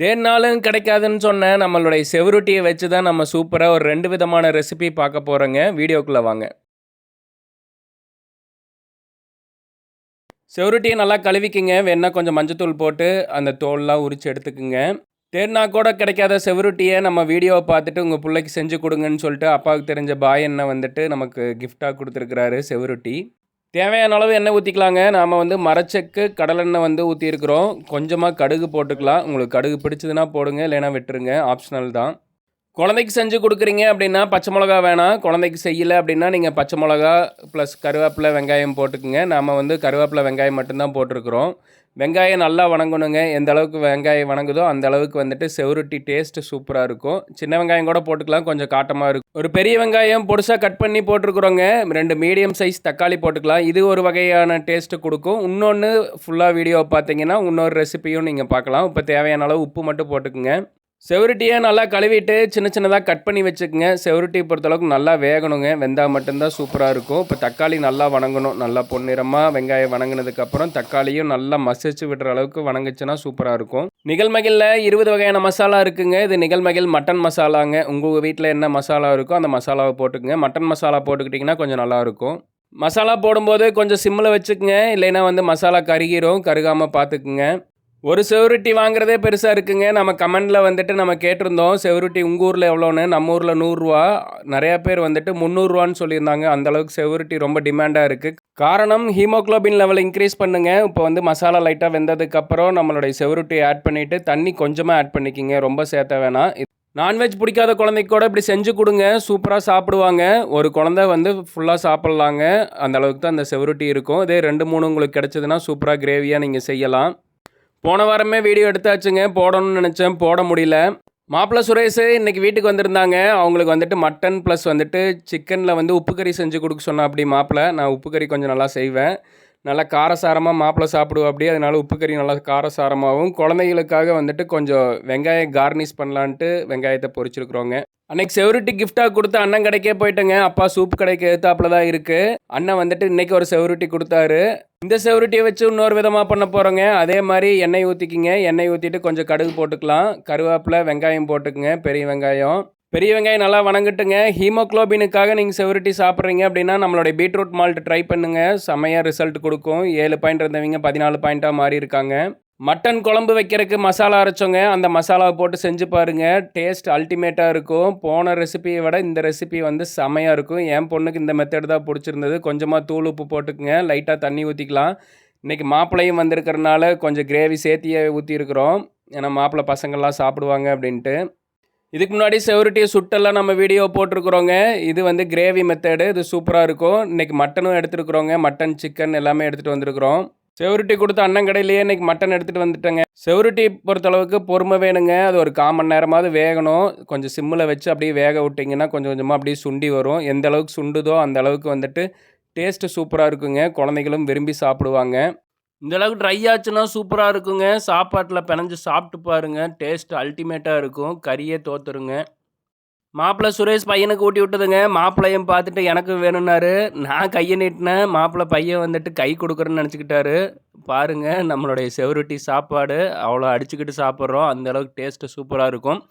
தேன்னாலும் கிடைக்காதுன்னு சொன்ன நம்மளுடைய செவருட்டியை வச்சு தான் நம்ம சூப்பராக ஒரு ரெண்டு விதமான ரெசிபி பார்க்க போகிறோங்க வீடியோக்குள்ளே வாங்க. செவருட்டியை நல்லா கழுவிக்குங்க. வேணால் கொஞ்சம் மஞ்சத்தூள் போட்டு அந்த தோல்லாம் உரித்து எடுத்துக்குங்க. தேன்னா கூட கிடைக்காத செவருட்டியை நம்ம வீடியோவை பார்த்துட்டு உங்கள் பிள்ளைக்கு செஞ்சு கொடுங்கன்னு சொல்லிட்டு அப்பாவுக்கு தெரிஞ்ச பாய் என்ன வந்துட்டு நமக்கு கிஃப்டாக கொடுத்துருக்குறாரு செவருட்டி. தேவையான அளவு எண்ணெய் ஊற்றிக்கலாங்க நாம் வந்து மரச்செக்கு கடலெண்ணெய் வந்து ஊற்றிருக்கிறோம் கொஞ்சமாக கடுகு போட்டுக்கலாம். உங்களுக்கு கடுகு பிடிச்சதுன்னா போடுங்க இல்லைன்னா விட்டுருங்க. ஆப்ஷனல் தான். குழந்தைக்கு செஞ்சு கொடுக்குறீங்க அப்படின்னா பச்சை மிளகா வேணாம். குழந்தைக்கு செய்யலை அப்படின்னா நீங்கள் பச்சை மிளகா ப்ளஸ் கருவேப்பிலை வெங்காயம் போட்டுக்குங்க. நாம் வந்து கருவேப்பிலை வெங்காயம் மட்டும்தான் போட்டிருக்கிறோம். வெங்காயம் நல்லா வணங்கணுங்க. எந்த அளவுக்கு வெங்காயம் வணங்குதோ அந்த அளவுக்கு வந்துட்டு செவருட்டி டேஸ்ட்டு சூப்பராக இருக்கும். சின்ன வெங்காயம் கூட போட்டுக்கலாம். கொஞ்சம் காட்டமாக இருக்கும். ஒரு பெரிய வெங்காயம் பொடிசாக கட் பண்ணி போட்டிருக்கிறோங்க. ரெண்டு மீடியம் சைஸ் தக்காளி போட்டுக்கலாம். இது ஒரு வகையான டேஸ்ட்டு கொடுக்கும். இன்னொன்று ஃபுல்லாக வீடியோ பார்த்தீங்கன்னா இன்னொரு ரெசிபியும் நீங்கள் பார்க்கலாம். இப்போ தேவையான அளவு உப்பு மட்டும் போட்டுக்குங்க. செவருட்டியை நல்லா கழுவிட்டு சின்ன சின்னதாக கட் பண்ணி வச்சுக்கோங்க. செவருட்டி பொறுத்தளவுக்கு நல்லா வேகணுங்க. வெந்தால் மட்டும்தான் சூப்பராக இருக்கும். இப்போ தக்காளி நல்லா வணங்கணும். நல்லா பொன்னிறமாக வெங்காயம் வணங்கினதுக்கப்புறம் தக்காளியும் நல்லா மசிச்சு விடுற அளவுக்கு வணங்குச்சுன்னா சூப்பராக இருக்கும். நிகழ்மகிழில் இருபது வகையான மசாலா இருக்குங்க. இது நிகழ்மகில் மட்டன் மசாலாங்க. உங்கள் வீட்டில் என்ன மசாலா இருக்கோ அந்த மசாலாவை போட்டுக்கங்க. மட்டன் மசாலா போட்டுக்கிட்டிங்கன்னா கொஞ்சம் நல்லாயிருக்கும் மசாலா போடும்போது கொஞ்சம் சிம்மில் வச்சுக்கோங்க. இல்லைன்னா வந்து மசாலா கருகிரும். கருகாமல் பார்த்துக்குங்க ஒரு செவருட்டி வாங்குறதே பெருசாக இருக்குங்க. நம்ம கமெண்டில் வந்துட்டு நம்ம கேட்டிருந்தோம். செவருட்டி உங்கள் ஊரில் எவ்வளோன்னு? நம்ம ஊரில் நூறுரூவா. நிறையா பேர் வந்துட்டு முந்நூறுரூவான்னு சொல்லியிருந்தாங்க. அந்தளவுக்கு செவருட்டி ரொம்ப டிமாண்டாக இருக்குது காரணம் ஹீமோக்ளோபின் லெவலை இன்க்ரீஸ் பண்ணுங்க. இப்போ வந்து மசாலா லைட்டாக வெந்ததுக்கப்புறம் நம்மளுடைய செவருட்டி ஆட் பண்ணிவிட்டு தண்ணி கொஞ்சமாக ஆட் பண்ணிக்கிங்க. ரொம்ப சேர்த்த வேணாம். நான்வெஜ் பிடிக்காத குழந்தைக்கு கூட இப்படி செஞ்சு கொடுங்க. சூப்பராக சாப்பிடுவாங்க. ஒரு குழந்தை வந்து ஃபுல்லாக சாப்பிட்லாங்க. அந்த அளவுக்கு தான் அந்த செவருட்டி இருக்கும். இதே ரெண்டு மூணு உங்களுக்கு கிடச்சதுன்னா சூப்பராக கிரேவியாக நீங்கள் செய்யலாம். போன வாரமே வீடியோ எடுத்தாச்சுங்க. போடணும்னு நினச்சேன். போட முடியல. மாப்பிள்ள சுரேஷ் இன்னைக்கு வீட்டுக்கு வந்திருந்தாங்க. அவங்களுக்கு வந்துட்டு மட்டன் ப்ளஸ் வந்துட்டு சிக்கனில் வந்து உப்பு கறி செஞ்சு கொடுக்க சொன்னேன் அப்படி மாப்பிள்ள. நான் உப்பு கறி கொஞ்சம் நல்லா செய்வேன். நல்லா காரசாரமாக மாப்பிள்ளை சாப்பிடுவோம் அப்படியே அதனால உப்பு கறி நல்லா காரசாரமாகவும் குழந்தைகளுக்காக வந்துட்டு கொஞ்சம் வெங்காயம் கார்னிஷ் பண்ணலான்ட்டு வெங்காயத்தை பொறிச்சிருக்கிறோங்க அன்னைக்கு செவருட்டி கிஃப்டாக கொடுத்து அண்ணன் கடைக்கே போயிட்டேங்க. அப்பா சூப் கடைக்கு எதிர்த்தாப்புல தான் இருக்குது அண்ணன் வந்துட்டு இன்றைக்கி ஒரு செவருட்டி கொடுத்தாரு. இந்த செவருட்டியை வச்சு இன்னொரு விதமாக பண்ண போகிறோங்க அதே மாதிரி எண்ணெய் ஊற்றிக்கிங்க எண்ணெய் ஊற்றிட்டு கொஞ்சம் கடுகு போட்டுக்கலாம். கருவேப்பிலை வெங்காயம் போட்டுக்குங்க. பெரிய வெங்காயம். பெரிய வெங்காயம் நல்லா வணங்கட்டுங்க. ஹீமோக்ளோபினுக்காக நீங்கள் செவரிட்டி சாப்பிட்றீங்க அப்படின்னா நம்மளுடைய பீட்ரூட் மால்ட் ட்ரை பண்ணுங்கள் செம்மையாக ரிசல்ட் கொடுக்கும். ஏழு பாயிண்ட் இருந்தவங்க பதினாலு பாயிண்ட்டாக மாறி இருக்காங்க. மட்டன் குழம்பு வைக்கிறதுக்கு மசாலா அரைச்சோங்க. அந்த மசாலாவை போட்டு செஞ்சு பாருங்கள் டேஸ்ட் அல்டிமேட்டாக இருக்கும். போன ரெசிபியை விட இந்த ரெசிபி வந்து செமையாக இருக்கும். என் பொண்ணுக்கு இந்த மெத்தட் தான் பிடிச்சிருந்தது. கொஞ்சமாக தூள் உப்பு போட்டுக்குங்க. லைட்டாக தண்ணி ஊற்றிக்கலாம் இன்றைக்கி மாப்பிள்ளையும் வந்திருக்கிறனால கொஞ்சம் கிரேவி சேர்த்தியே ஊற்றிருக்கிறோம் ஏன்னா மாப்பிள்ளை பசங்கள்லாம் சாப்பிடுவாங்க அப்படின்ட்டு. இதுக்கு முன்னாடி செவரிட்டியை சுட்டெல்லாம் நம்ம வீடியோ போட்டிருக்கிறோங்க. இது வந்து கிரேவி மெத்தடு இது சூப்பராக இருக்கும். இன்றைக்கி மட்டனும் எடுத்துருக்குறோங்க. மட்டன் சிக்கன் எல்லாமே எடுத்துகிட்டு வந்திருக்கிறோம். செவரிட்டி கொடுத்த அண்ணன் கடையிலேயே இன்றைக்கி மட்டன் எடுத்துகிட்டு வந்துட்டேங்க. செவரிட்டி பொறுத்தளவுக்கு பொறுமை வேணுங்க. அது ஒரு காமன் நேரமாவது வேகணும். கொஞ்சம் சிம்மில் வச்சு அப்படியே வேக விட்டிங்கன்னா கொஞ்சம் கொஞ்சமாக அப்படியே சுண்டி வரும். எந்த அளவுக்கு சுண்டுதோ அந்த அளவுக்கு வந்துட்டு டேஸ்ட்டு சூப்பராக இருக்குங்க. குழந்தைகளும் விரும்பி சாப்பிடுவாங்க. இந்த அளவுக்கு ட்ரை ஆச்சுன்னா சூப்பராக இருக்குங்க. சாப்பாட்டில் பிணைஞ்சு சாப்பிட்டு பாருங்கள் டேஸ்ட் அல்டிமேட்டாக இருக்கும். கறியே தோத்துருங்க. மாப்பிள்ளை சுரேஷ் பையனுக்கு ஊட்டி விட்டதுங்க. மாப்பிள்ளையும் பார்த்துட்டு எனக்கு வேணும்னாரு. நான் கையை நீட்டினேன். மாப்பிள்ளை பையன் வந்துட்டு கை கொடுக்குறேன்னு நினச்சிக்கிட்டாரு. பாருங்கள் நம்மளுடைய செவருட்டி சாப்பாடு. அவ்வளோ அடிச்சுக்கிட்டு சாப்பிட்றோம். அந்தளவுக்கு டேஸ்ட்டு சூப்பராக இருக்கும்.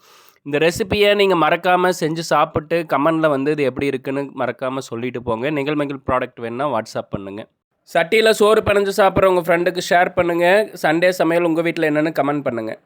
இந்த ரெசிப்பியை நீங்கள் மறக்காமல் செஞ்சு சாப்பிட்டு கமெண்டில் வந்து இது எப்படி இருக்குன்னு மறக்காமல் சொல்லிட்டு போங்க. நிகழ்மைகள் ப்ராடக்ட் வேணுன்னா வாட்ஸ்அப் பண்ணுங்கள் சட்டியில் சோறு பிணைஞ்சு சாப்பிட்ற உங்கள் ஃப்ரெண்டுக்கு ஷேர் பண்ணுங்கள் சண்டே சமையல் உங்கள் வீட்டில் என்னென்னு கமெண்ட் பண்ணுங்கள்